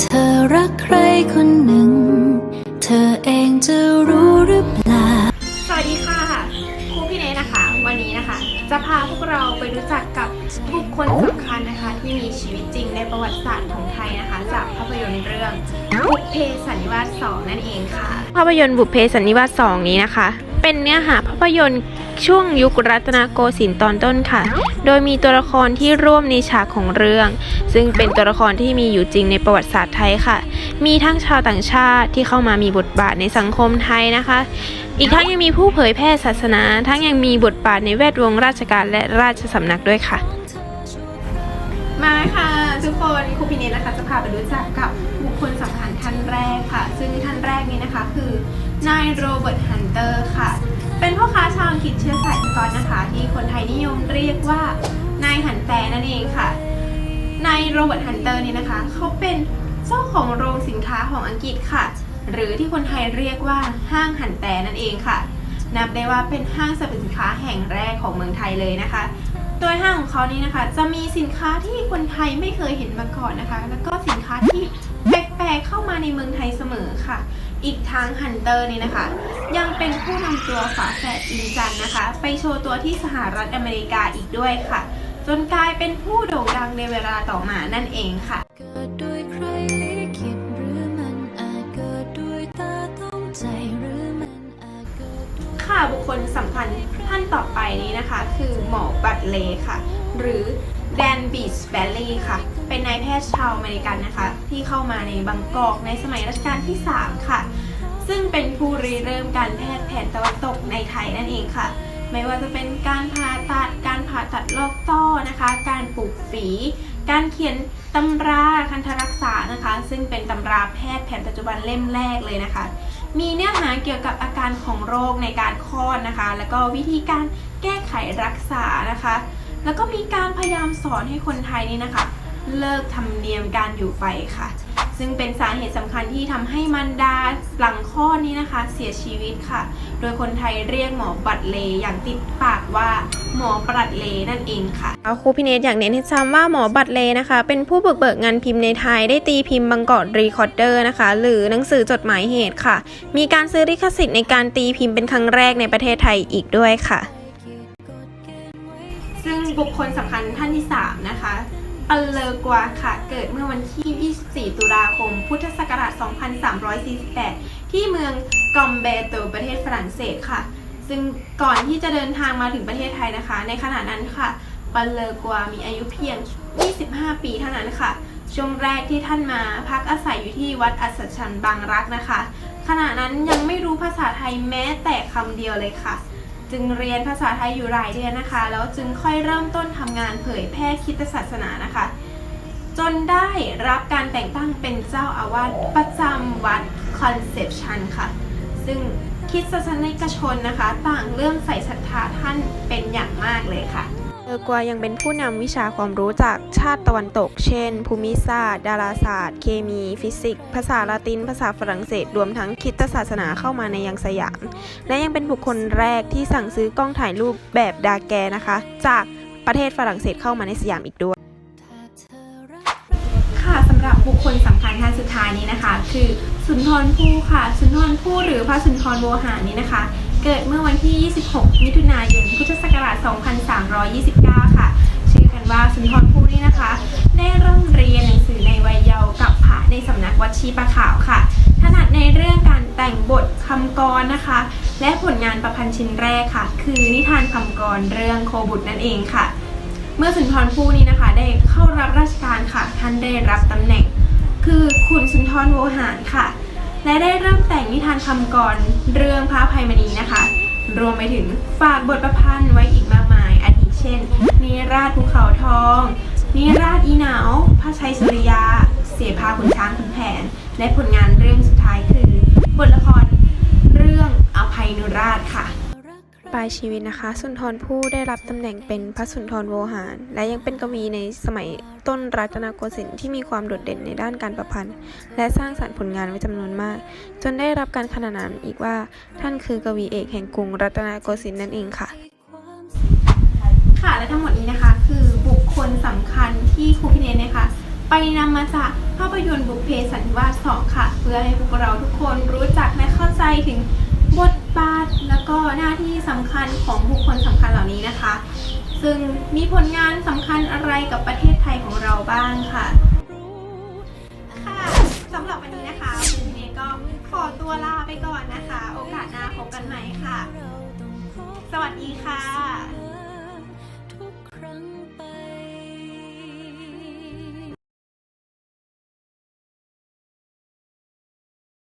เธอรักใครคนหนึ่ง เธอเองจะรู้หรือเปล่า สวัสดีค่ะครูพี่เนทนะคะ วันนี้นะคะ จะพาพวกเราไปรู้จักกับบุคคลสำคัญนะคะ ที่มีชีวิตจริงในประวัติศาสตร์ของไทยนะคะ จากภาพยนตร์เรื่องบุพเพสันนิวาสสองนั่นเองค่ะ ภาพยนตร์บุพเพสันนิวาสสองนี้นะคะ เป็นเนื้อหาภาพยนตร์ ช่วงยุครัตนโกสินทร์ตอนต้นค่ะ โดยมีตัวละครที่ร่วมในฉากของเรื่อง ซึ่งเป็นตัวละครที่มีอยู่จริงในประวัติศาสตร์ไทยค่ะ มีทั้งชาวต่างชาติที่เข้ามามีบทบาทในสังคมไทยนะคะ อีกทั้งยังมีผู้เผยแพร่ศาสนา ทั้งยังมีบทบาทในแวดวงราชการและราชสำนักด้วยค่ะ มาค่ะทุกคนครูพิเนตนะคะจะพาไปรู้จักกับบุคคลสำคัญท่านแรกค่ะ ซึ่งท่านแรกนี้นะคะคือนายโรเบิร์ตฮันเตอร์ค่ะ ค้าชาวอังกฤษเชื้อสายสกอตนะคะ ที่คนไทยนิยมเรียกว่านายหันแต่นั่นเองค่ะ นายโรเบิร์ตฮันเตอร์นี่นะคะ เขาเป็นเจ้าของโรงสินค้าของอังกฤษค่ะ หรือที่คนไทยเรียกว่าห้างหันแต่นั่นเองค่ะ นับได้ว่าเป็นห้างสรรพสินค้าแห่งแรกของเมืองไทยเลยนะคะ โดยห้างของเขานี้นะคะ จะมีสินค้าที่คนไทยไม่เคยเห็นมาก่อนนะคะ แล้วก็สินค้าที่แปลกๆเข้ามาในเมืองไทยเสมอค่ะ อีกทางฮันเตอร์นี่นะคะ ยังเป็นผู้นำตัวฝาแฝดอินจันนะคะ ไปโชว์ตัวที่สหรัฐอเมริกาอีกด้วยค่ะ จนกลายเป็นผู้โด่งดังในเวลาต่อมานั่นเองค่ะเกิดด้วยใครลิขิตหรือมันอาจเกิดด้วยตาต้องใจหรือมันอาจเกิดด้วยค่ะบุคคลสำคัญท่านต่อไปนี้นะคะ คือหมอบัตเลย์ค่ะ หรือแดนบีชแบลลี่ค่ะ เป็นนายแพทย์ชาวอเมริกันนะคะ ที่เข้ามาในบางกอกในสมัยรัชกาลที่ 3 ค่ะ ซึ่งเป็นผู้ริเริ่มการแพทย์แผนตะวันตกในไทยนั่นเองค่ะ ไม่ว่าจะเป็นการผ่าตัด การผ่าตัดลอกต้อนะคะ การปลูกฝี การเขียนตำราคันธรักษานะคะ ซึ่งเป็นตำราแพทย์แผนปัจจุบันเล่มแรกเลยนะคะ มีเนื้อหาเกี่ยวกับอาการของโรคในการคลอดนะคะ แล้วก็วิธีการแก้ไขรักษานะคะ แล้วก็มีการพยายามสอนให้คนไทยนี่นะคะ เลิกทำเนียมการอยู่ไฟค่ะ ซึ่งเป็นสาเหตุสำคัญที่ทำให้มันดาหลังคลอดนี้นะคะ เสียชีวิตค่ะ โดยคนไทยเรียกหมอบัตรเลย์อย่างติดปากว่าหมอปรัดเลย์นั่นเองค่ะครูพิเนตอยากเน้นให้จำว่าหมอบัตรเลย์นะคะ เป็นผู้บุกเบิกงานพิมพ์ในไทยได้ตีพิมพ์บังกอดรีคอร์เดอร์นะคะ หรือหนังสือจดหมายเหตุค่ะ มีการซื้อลิขสิทธิ์ในการตีพิมพ์เป็นครั้งแรกในประเทศไทยอีกด้วยค่ะ ซึ่งบุคคลสำคัญท่านที่ 3 นะคะ ปัลเลอกวาค่ะ เกิดเมื่อวันที่ 24 ตุลาคม พุทธศักราช 2348 ที่เมืองกอมเบโตประเทศฝรั่งเศสค่ะ ซึ่งก่อนที่จะเดินทางมาถึงประเทศไทยนะคะ ในขณะนั้นค่ะปัลเลอกวามีอายุเพียง 25 ปีเท่านั้นค่ะ ช่วงแรกที่ท่านมาพักอาศัยอยู่ที่วัดอัศชันบางรักนะคะ ขณะนั้นยังไม่รู้ภาษาไทยแม้แต่คำเดียวเลยค่ะ จึงเรียนภาษาไทยอยู่หลายเดือนนะคะ แล้วจึงค่อยเริ่มต้นทำงานเผยแพร่คิดศาสนานะคะ จนได้รับการแต่งตั้งเป็นเจ้าอาวาสประจำวัดคอนเซปชันค่ะ ซึ่งคิดศาสนิกชนนะคะ ต่างเริ่มใส่ศรัทธาท่านเป็นอย่างมากเลยค่ะ เออกวายังเป็นผู้นำวิชาความรู้จากชาติตะวันตก เช่น ภูมิศาสตร์ ดาราศาสตร์ เคมี ฟิสิกส์ ภาษาละติน ภาษาฝรั่งเศส รวมทั้งคิดศาสนาเข้ามาในยังสยาม และยังเป็นบุคคลแรกที่สั่งซื้อกล้องถ่ายรูปแบบดาแกนะคะ จากประเทศฝรั่งเศสเข้ามาในสยามอีกด้วย ค่ะสำหรับบุคคลสำคัญท่านสุดท้ายนี้นะคะ คือสุนทรภู่ค่ะ สุนทรภู่หรือพระสุนทรโวหารนี้นะคะ เกิดเมื่อวันที่ 26 มิถุนายน พุทธศักราช 2329 ค่ะ ชื่อกันว่าสุนทรภู่นี่นะคะ ได้เริ่มเรียนหนังสือในวัยเยาว์กับพระในสำนักวัดชีประขาวค่ะ ถนัดในเรื่องการแต่งบทคำกรนะคะ และผลงานประพันธ์ชิ้นแรกค่ะ คือนิทานคำกรเรื่องโคบุตรนั่นเองค่ะ เมื่อสุนทรภู่นี้นะคะ ได้เข้ารับราชการค่ะ ท่านได้รับตำแหน่ง คือขุนสุนทรโวหารค่ะ และได้เริ่มแต่งนิทานคำกรเรื่องพระภัยมณีนะคะ รวมไปถึงฝากบทประพันธ์ไว้อีกมากมาย อาทิเช่น นิราชภูเขาทอง นิราชอีหนาว พระชัยสุริยา เสภาขุนช้างขุนแผน และผลงานเรื่องสุดท้ายคือบทละครเรื่องอภัยนุราชค่ะ รักใคร ปลายชีวิตนะคะ สุนทรภู่ได้รับตำแหน่งเป็นพระสุนทรโวหาร และยังเป็นกวีในสมัยต้นรัตนโกสินทร์ที่มีความโดดเด่นในด้านการประพันธ์ และสร้างสรรค์ผลงานไว้จำนวนมาก จนได้รับการขนานนามอีกว่าท่านคือกวีเอกแห่งกรุงรัตนโกสินทร์นั่นเองค่ะ ค่ะและทั้งหมดนี้นะคะ คือบุคคลสำคัญที่ครูพิเนตนะคะ ไปนำมาจากภาพยนตร์บุพเพสันนิวาส2ค่ะ เพื่อให้พวกเราทุกคนรู้จักและเข้าใจถึงบท แล้วก็หน้าที่สำคัญของบุคคลสำคัญเหล่านี้นะคะ ซึ่งมีผลงานสำคัญอะไรกับประเทศไทยของเราบ้างค่ะ ค่ะสำหรับวันนี้นะคะคุณเนก็ขอตัวลาไปก่อนนะคะ โอกาสหน้าพบกันใหม่ค่ะ สวัสดีค่ะ